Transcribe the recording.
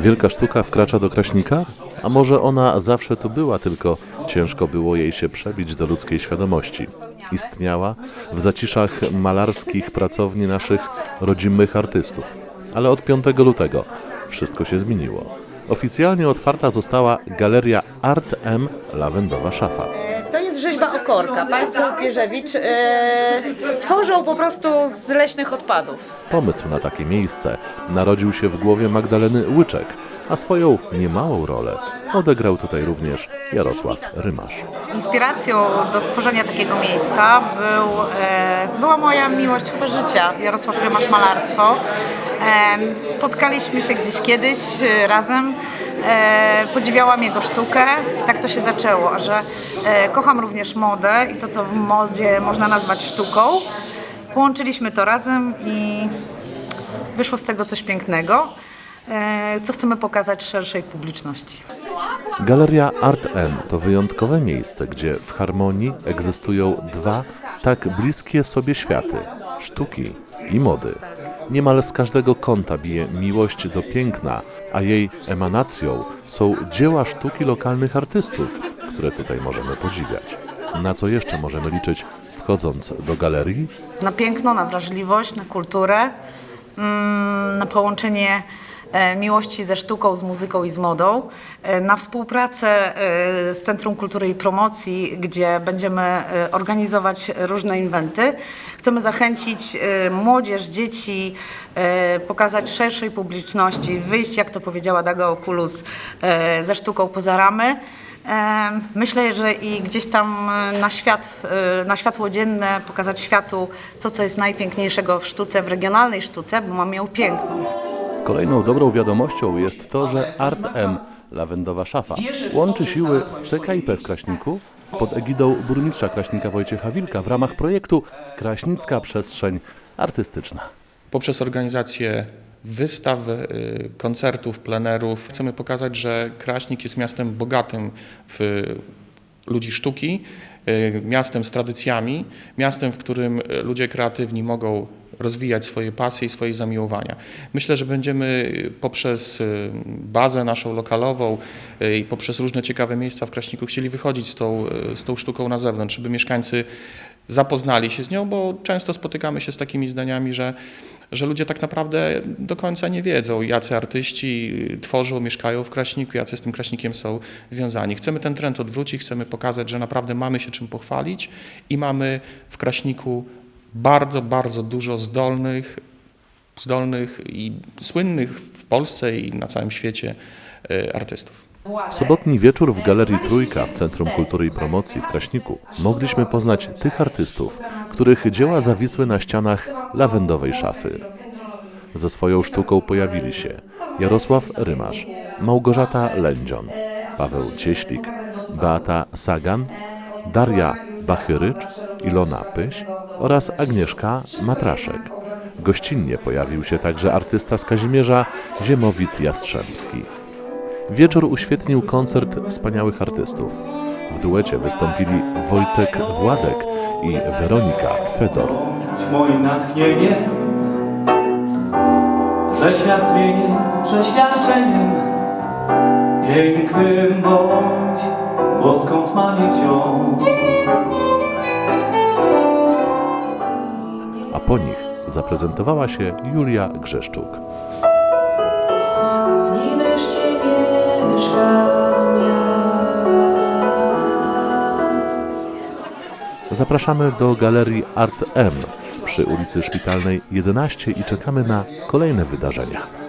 Wielka sztuka wkracza do Kraśnika? A może ona zawsze tu była, tylko ciężko było jej się przebić do ludzkiej świadomości. Istniała w zaciszach malarskich pracowni naszych rodzimych artystów. Ale od 5 lutego wszystko się zmieniło. Oficjalnie otwarta została galeria Art M Lawendowa Szafa. Okorka. Państwo Łupieżewicz e, tworzą po prostu z leśnych odpadów. Pomysł na takie miejsce narodził się w głowie Magdaleny Łyczek, a swoją niemałą rolę odegrał tutaj również Jarosław Rymasz. Inspiracją do stworzenia takiego miejsca był, e, była moja miłość chyba życia, Jarosław Rymasz Malarstwo. E, spotkaliśmy się gdzieś kiedyś e, razem, e, podziwiałam jego sztukę tak to się zaczęło, że e, kocham również modę i to, co w modzie można nazwać sztuką. Połączyliśmy to razem i wyszło z tego coś pięknego, e, co chcemy pokazać szerszej publiczności. Galeria Art M to wyjątkowe miejsce, gdzie w harmonii egzystują dwa tak bliskie sobie światy sztuki i mody. Niemal z każdego kąta bije miłość do piękna, a jej emanacją są dzieła sztuki lokalnych artystów, które tutaj możemy podziwiać. Na co jeszcze możemy liczyć wchodząc do galerii? na piękno, na wrażliwość, na kulturę, mm, na połączenie miłości ze sztuką, z muzyką i z modą, e, na współpracę e, z Centrum Kultury i Promocji, gdzie będziemy e, organizować różne inwenty. Chcemy zachęcić e, młodzież, dzieci, e, pokazać szerszej publiczności, wyjść, jak to powiedziała Daga Okulus, e, ze sztuką poza ramy. E, Myślę, że i gdzieś tam e, na świat, e, na światło dzienne pokazać światu to, co jest najpiękniejszego w sztuce, w regionalnej sztuce, bo mamy ją piękną. Kolejną dobrą wiadomością jest to, że Art M Lawendowa Szafa łączy siły z CKIP w Kraśniku pod egidą burmistrza Kraśnika Wojciecha Wilka w ramach projektu Kraśnicka Przestrzeń Artystyczna. Poprzez organizację wystaw, y, koncertów, plenerów chcemy pokazać, że Kraśnik jest miastem bogatym w ludzi sztuki, y, miastem z tradycjami, miastem, w którym ludzie kreatywni mogą rozwijać swoje pasje i swoje zamiłowania. Myślę, że będziemy y, poprzez y, bazę naszą lokalową y, i poprzez różne ciekawe miejsca w Kraśniku chcieli wychodzić z tą, z tą sztuką na zewnątrz, żeby mieszkańcy zapoznali się z nią, bo często spotykamy się z takimi zdaniami, że, że ludzie tak naprawdę do końca nie wiedzą, jacy artyści tworzą, mieszkają w Kraśniku, jacy z tym Kraśnikiem są związani. Chcemy ten trend odwrócić, chcemy pokazać, że naprawdę mamy się czym pochwalić i mamy w Kraśniku bardzo, bardzo dużo zdolnych, zdolnych i słynnych w Polsce i na całym świecie e, artystów. Sobotni wieczór w Galerii Trójka w Centrum Kultury i Promocji w Kraśniku mogliśmy poznać tych artystów, których dzieła zawisły na ścianach lawendowej szafy. Ze swoją sztuką pojawili się Jarosław Rymasz, Małgorzata Lędzion, Paweł Cieślik, Beata Sagan, Daria Bachyrycz, Ilona Pyś oraz Agnieszka Matraszek. Gościnnie pojawił się także artysta z Kazimierza Ziemowit Jastrzębski. Wieczór uświetnił koncert wspaniałych artystów. W duecie wystąpili Wojtek Władek i Weronika Fedor. moim natchnieniem, że świat przeświadczeniem. Pięknym bądź, bo skąd mam je wziąć? Po nich zaprezentowała się Julia Grzeszczuk. W wreszcie mieszkam ja. Zapraszamy do galerii Art M przy ulicy Szpitalnej 11 i czekamy na kolejne wydarzenia.